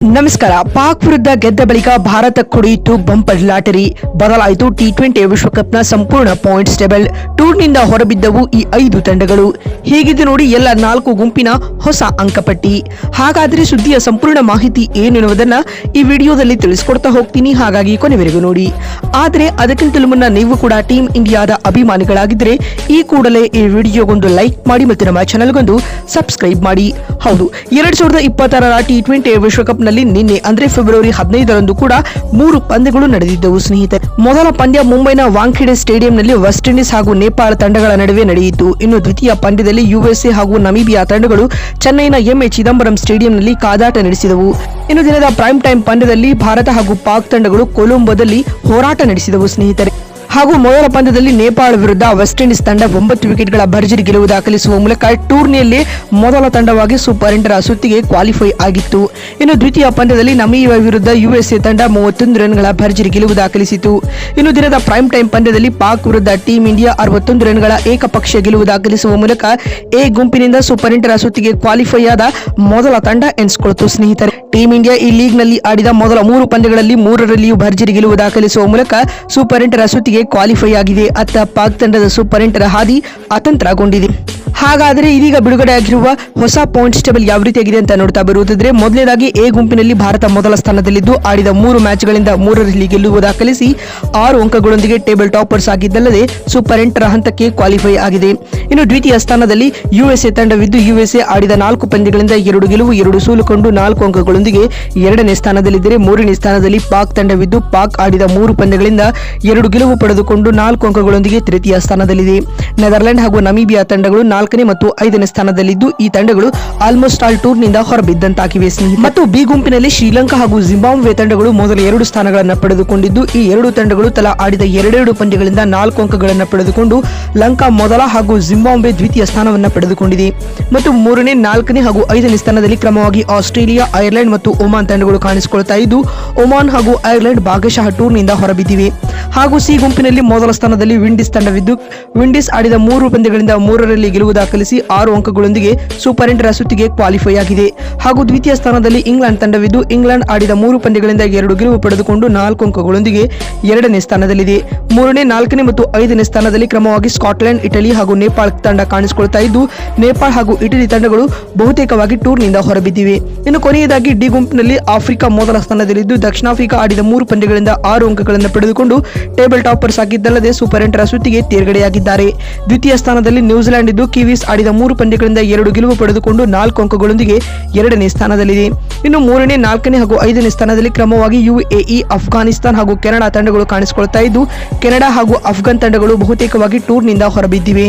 ನಮಸ್ಕಾರ. ಪಾಕ್ ವಿರುದ್ಧ ಗೆದ್ದ ಬಳಿಕ ಭಾರತ ಕುಡಿಯಿತು ಬಂಪರ್ ಲಾಟರಿ. ಬದಲಾಯಿತು ಟಿ ಟ್ವೆಂಟಿ ವಿಶ್ವಕಪ್ನ ಸಂಪೂರ್ಣ ಪಾಯಿಂಟ್ಸ್ ಟೇಬಲ್ ಟೂರ್ನಿಂದ ಹೊರಬಿದ್ದವು ಈ ಐದು ತಂಡಗಳು. ಹೀಗಿದೆ ನೋಡಿ ಎಲ್ಲ ನಾಲ್ಕು ಗುಂಪಿನ ಹೊಸ ಅಂಕಪಟ್ಟಿ. ಹಾಗಾದ್ರೆ ಸುದ್ದಿಯ ಸಂಪೂರ್ಣ ಮಾಹಿತಿ ಏನೆನ್ನುವುದನ್ನ ಈ ವಿಡಿಯೋದಲ್ಲಿ ತಿಳಿಸ್ಕೊಡ್ತಾ ಹೋಗ್ತೀನಿ. ಹಾಗಾಗಿ ಕೊನೆವರೆಗೂ ನೋಡಿ. ಆದರೆ ಅದಕ್ಕಿಂತಲೂ ಮುನ್ನ ನೀವು ಕೂಡ ಟೀಮ್ ಇಂಡಿಯಾದ ಅಭಿಮಾನಿಗಳಾಗಿದ್ದರೆ ಈ ಕೂಡಲೇ ಈ ವಿಡಿಯೋಗೊಂದು ಲೈಕ್ ಮಾಡಿ ಮತ್ತು ನಮ್ಮ ಚಾನಲ್ಗೊಂದು ಸಬ್ಸ್ಕ್ರೈಬ್ ಮಾಡಿ. ಹೌದು, ಎರಡ್ ಸಾವಿರದ ಇಪ್ಪತ್ತಾರರ ಟಿ ಟ್ವೆಂಟಿ ವಿಶ್ವಕಪ್ನಲ್ಲಿ ನಿನ್ನೆ, ಅಂದ್ರೆ ಫೆಬ್ರವರಿ ಹದಿನೈದರಂದು ಕೂಡ ಮೂರು ಪಂದ್ಯಗಳು ನಡೆದಿದ್ದವು, ಸ್ನೇಹಿತರೆ. ಮೊದಲ ಪಂದ್ಯ ಮುಂಬೈನ ವಾಂಖೆಡೆ ಸ್ಟೇಡಿಯಂನಲ್ಲಿ ವೆಸ್ಟ್ ಇಂಡೀಸ್ ಹಾಗೂ ನೇಪಾಳ ತಂಡಗಳ ನಡುವೆ ನಡೆಯಿತು. ಇನ್ನು ದ್ವಿತೀಯ ಪಂದ್ಯದಲ್ಲಿ ಯುಎಸ್ಎ ಹಾಗೂ ನಮೀಬಿಯಾ ತಂಡಗಳು ಚೆನ್ನೈನ ಎಂಎ ಚಿದಂಬರಂ ಸ್ಟೇಡಿಯಂನಲ್ಲಿ ಕಾದಾಟ ನಡೆಸಿದವು. ಇನ್ನು ದಿನದ ಪ್ರೈಮ್ ಟೈಮ್ ಪಂದ್ಯದಲ್ಲಿ ಭಾರತ ಹಾಗೂ ಪಾಕ್ ತಂಡಗಳು ಕೊಲಂಬೋದಲ್ಲಿ ಹೋರಾಟ ನಡೆಸಿದವು, ಸ್ನೇಹಿತರೆ. ಹಾಗೂ ಮೊದಲ ಪಂದ್ಯದಲ್ಲಿ ನೇಪಾಳ ವಿರುದ್ಧ ವೆಸ್ಟ್ ಇಂಡೀಸ್ ತಂಡ ಒಂಬತ್ತು ವಿಕೆಟ್ಗಳ ಭರ್ಜರಿ ಗೆಲುವು ದಾಖಲಿಸುವ ಮೂಲಕ ಟೂರ್ನಿಯಲ್ಲಿ ಮೊದಲ ತಂಡವಾಗಿ ಸೂಪರ್ ಎಂಟರ ಸುತ್ತಿಗೆ ಕ್ವಾಲಿಫೈ ಆಗಿತ್ತು. ಇನ್ನು ದ್ವಿತೀಯ ಪಂದ್ಯದಲ್ಲಿ ನಮೀಬಿಯಾ ವಿರುದ್ಧ ಯುಎಸ್ಎ ತಂಡ ಮೂವತ್ತೊಂದು ರನ್ಗಳ ಭರ್ಜರಿ ಗೆಲುವು ದಾಖಲಿಸಿತು. ಇನ್ನು ದಿನದ ಪ್ರೈಮ್ ಟೈಮ್ ಪಂದ್ಯದಲ್ಲಿ ಪಾಕ್ ವಿರುದ್ಧ ಟೀಂ ಇಂಡಿಯಾ ಅರವತ್ತೊಂದು ರನ್ಗಳ ಏಕಪಕ್ಷೀಯ ಗೆಲುವು ದಾಖಲಿಸುವ ಮೂಲಕ ಎ ಗುಂಪಿನಿಂದ ಸೂಪರ್ ಎಂಟರ ಸುತ್ತಿಗೆ ಕ್ವಾಲಿಫೈ ಆದ ಮೊದಲ ತಂಡ ಎನಿಸಿಕೊಳ್ತು ಸ್ನೇಹಿತರೆ. ಟೀಂ ಇಂಡಿಯಾ ಈ ಲೀಗ್ನಲ್ಲಿ ಆಡಿದ ಮೊದಲ ಮೂರು ಪಂದ್ಯಗಳಲ್ಲಿ ಮೂರರಲ್ಲಿಯೂ ಭರ್ಜರಿ ಗೆಲುವು ದಾಖಲಿಸುವ ಮೂಲಕ ಸೂಪರ್ ಎಂಟರ ಸುತ್ತಿಗೆ ಕ್ವಾಲಿಫೈ ಆಗಿದೆ. ಅತ್ತ ಪಾಕ್ ತಂಡದ ಸೂಪರ್ ಎಂಟರ ಹಾದಿ ಅತಂತ್ರಗೊಂಡಿದೆ. ಹಾಗಾದರೆ ಇದೀಗ ಬಿಡುಗಡೆ ಆಗಿರುವ ಹೊಸ ಪಾಯಿಂಟ್ಸ್ ಟೇಬಲ್ ಯಾವ ರೀತಿ ಆಗಿದೆ ಅಂತ ನೋಡ್ತಾ ಬರುವುದಾದ್ರೆ, ಮೊದಲನೇದಾಗಿ ಎ ಗುಂಪಿನಲ್ಲಿ ಭಾರತ ಮೊದಲ ಸ್ಥಾನದಲ್ಲಿದ್ದು, ಆಡಿದ ಮೂರು ಮ್ಯಾಚ್ಗಳಿಂದ ಮೂರರಲ್ಲಿ ಗೆಲ್ಲುವ ದಾಖಲಿಸಿ ಆರು ಅಂಕಗಳೊಂದಿಗೆ ಟೇಬಲ್ ಟಾಪರ್ಸ್ ಆಗಿದ್ದಲ್ಲದೆ ಸೂಪರ್ ಎಂಟರ ಹಂತಕ್ಕೆ ಕ್ವಾಲಿಫೈ ಆಗಿದೆ. ಇನ್ನು ದ್ವಿತೀಯ ಸ್ಥಾನದಲ್ಲಿ ಯುಎಸ್ಎ ತಂಡವಿದ್ದು ಯುಎಸ್ಎ ಆಡಿದ ನಾಲ್ಕು ಪಂದ್ಯಗಳಿಂದ ಎರಡು ಗೆಲುವು, ಎರಡು ಸೋಲುಕೊಂಡು ನಾಲ್ಕು ಅಂಕಗಳೊಂದಿಗೆ ಎರಡನೇ ಸ್ಥಾನದಲ್ಲಿದ್ದರೆ, ಮೂರನೇ ಸ್ಥಾನದಲ್ಲಿ ಪಾಕ್ ತಂಡವಿದ್ದು, ಪಾಕ್ ಆಡಿದ ಮೂರು ಪಂದ್ಯಗಳಿಂದ ಎರಡು ಗೆಲುವು ಪಡೆದುಕೊಂಡು ನಾಲ್ಕು ಅಂಕಗಳೊಂದಿಗೆ ತೃತೀಯ ಸ್ಥಾನದಲ್ಲಿದೆ. ನೆದರ್ಲೆಂಡ್ ಹಾಗೂ ನಮೀಬಿಯಾ ತಂಡಗಳು ನಾಲ್ಕನೇ ಮತ್ತು ಐದನೇ ಸ್ಥಾನದಲ್ಲಿದ್ದು ಈ ತಂಡಗಳು ಆಲ್ಮೋಸ್ಟ್ ಆಲ್ ಟೂರ್ನಿಂದ ಹೊರಬಿದ್ದಂತಾಗಿವೆ ಮತ್ತು ಬಿ ಗುಂಪಿನಲ್ಲಿ ಶ್ರೀಲಂಕಾ ಹಾಗೂ ಜಿಂಬಾಬ್ವೆ ತಂಡಗಳು ಮೊದಲ ಎರಡು ಸ್ಥಾನಗಳನ್ನು ಪಡೆದುಕೊಂಡಿದ್ದು, ಈ ಎರಡು ತಂಡಗಳು ತಲಾ ಆಡಿದ ಎರಡೆರಡು ಪಂದ್ಯಗಳಿಂದ ನಾಲ್ಕು ಅಂಕಗಳನ್ನು ಪಡೆದುಕೊಂಡು ಲಂಕಾ ಮೊದಲ ಹಾಗೂ ಜಿಂಬಾಬ್ವೆ ದ್ವಿತೀಯ ಸ್ಥಾನವನ್ನು ಪಡೆದುಕೊಂಡಿದೆ. ಮತ್ತು ಮೂರನೇ, ನಾಲ್ಕನೇ ಹಾಗೂ ಐದನೇ ಸ್ಥಾನದಲ್ಲಿ ಕ್ರಮವಾಗಿ ಆಸ್ಟ್ರೇಲಿಯಾ, ಐರ್ಲೆಂಡ್ ಮತ್ತು ಒಮಾನ್ ತಂಡಗಳು ಕಾಣಿಸಿಕೊಳ್ತಾ ಇದ್ದು, ಒಮಾನ್ ಹಾಗೂ ಐರ್ಲೆಂಡ್ ಭಾಗಶಃ ಟೂರ್ನಿಂದ ಹೊರಬಿದ್ದಿವೆ. ಹಾಗೂ ಸಿ ಗುಂಪಿನಲ್ಲಿ ಮೊದಲ ಸ್ಥಾನದಲ್ಲಿ ವಿಂಡೀಸ್ ತಂಡವಿದ್ದು, ವಿಂಡೀಸ್ ಆಡಿದ ಮೂರು ಪಂದ್ಯಗಳಿಂದ ಮೂರರಲ್ಲಿ ಗೆಲುವು ದಾಖಲಿಸಿ ಆರು ಅಂಕಗಳೊಂದಿಗೆ ಸೂಪರ್ ಎಂಟರ ಸುತ್ತಿಗೆ ಕ್ವಾಲಿಫೈ ಆಗಿದೆ. ಹಾಗೂ ದ್ವಿತೀಯ ಸ್ಥಾನದಲ್ಲಿ ಇಂಗ್ಲೆಂಡ್ ತಂಡವಿದ್ದು, ಇಂಗ್ಲೆಂಡ್ ಆಡಿದ ಮೂರು ಪಂದ್ಯಗಳಿಂದ ಎರಡು ಗೆಲುವು ಪಡೆದುಕೊಂಡು ನಾಲ್ಕು ಅಂಕಗಳೊಂದಿಗೆ ಎರಡನೇ ಸ್ಥಾನದಲ್ಲಿದೆ. ಮೂರನೇ, ನಾಲ್ಕನೇ ಮತ್ತು ಐದನೇ ಸ್ಥಾನದಲ್ಲಿ ಕ್ರಮವಾಗಿ ಸ್ಕಾಟ್ಲೆಂಡ್, ಇಟಲಿ ಹಾಗೂ ನೇಪಾಳ ತಂಡ ಕಾಣಿಸಿಕೊಳ್ತಾ ಇದ್ದು, ನೇಪಾಳ ಹಾಗೂ ಇಟಲಿ ತಂಡಗಳು ಬಹುತೇಕವಾಗಿ ಟೂರ್ನಿಂದ ಹೊರಬಿದ್ದಿವೆ. ಇನ್ನು ಕೊನೆಯದಾಗಿ ಡಿ ಗುಂಪಿನಲ್ಲಿ ಆಫ್ರಿಕಾ ಮೊದಲ ಸ್ಥಾನದಲ್ಲಿದ್ದು ದಕ್ಷಿಣ ಆಫ್ರಿಕಾ ಆಡಿದ ಮೂರು ಪಂದ್ಯಗಳಿಂದ ಆರು ಅಂಕಗಳನ್ನು ಪಡೆದುಕೊಂಡು ಟೇಬಲ್ ಟಾಪರ್ಸ್ ಆಗಿದ್ದಲ್ಲದೆ ಸೂಪರ್ ಎಂಟರ ಸುತ್ತಿಗೆ ತೇರ್ಗಡೆಯಾಗಿದ್ದಾರೆ. ದ್ವಿತೀಯ ಸ್ಥಾನದಲ್ಲಿ ನ್ಯೂಜಿಲೆಂಡ್ ಇದ್ದು ಕಿವೀಸ್ ಆಡಿದ ಮೂರು ಪಂದ್ಯಗಳಿಂದ ಎರಡು ಗೆಲುವು ಪಡೆದುಕೊಂಡು ನಾಲ್ಕು ಅಂಕಗಳೊಂದಿಗೆ ಎರಡನೇ ಸ್ಥಾನದಲ್ಲಿದೆ. ಇನ್ನು ಮೂರನೇ, ನಾಲ್ಕನೇ ಹಾಗೂ ಐದನೇ ಸ್ಥಾನದಲ್ಲಿ ಕ್ರಮವಾಗಿ ಯುಎಇ ಅಫ್ಘಾನಿಸ್ತಾನ್ ಹಾಗೂ ಕೆನಡಾ ತಂಡಗಳು ಕಾಣಿಸಿಕೊಳ್ತಾ ಇದ್ದು, ಕೆನಡಾ ಹಾಗೂ ಅಫ್ಘಾನ್ ತಂಡಗಳು ಬಹುತೇಕವಾಗಿ ಟೂರ್ನಿಂದ ಹೊರಬಿದ್ದಿವೆ.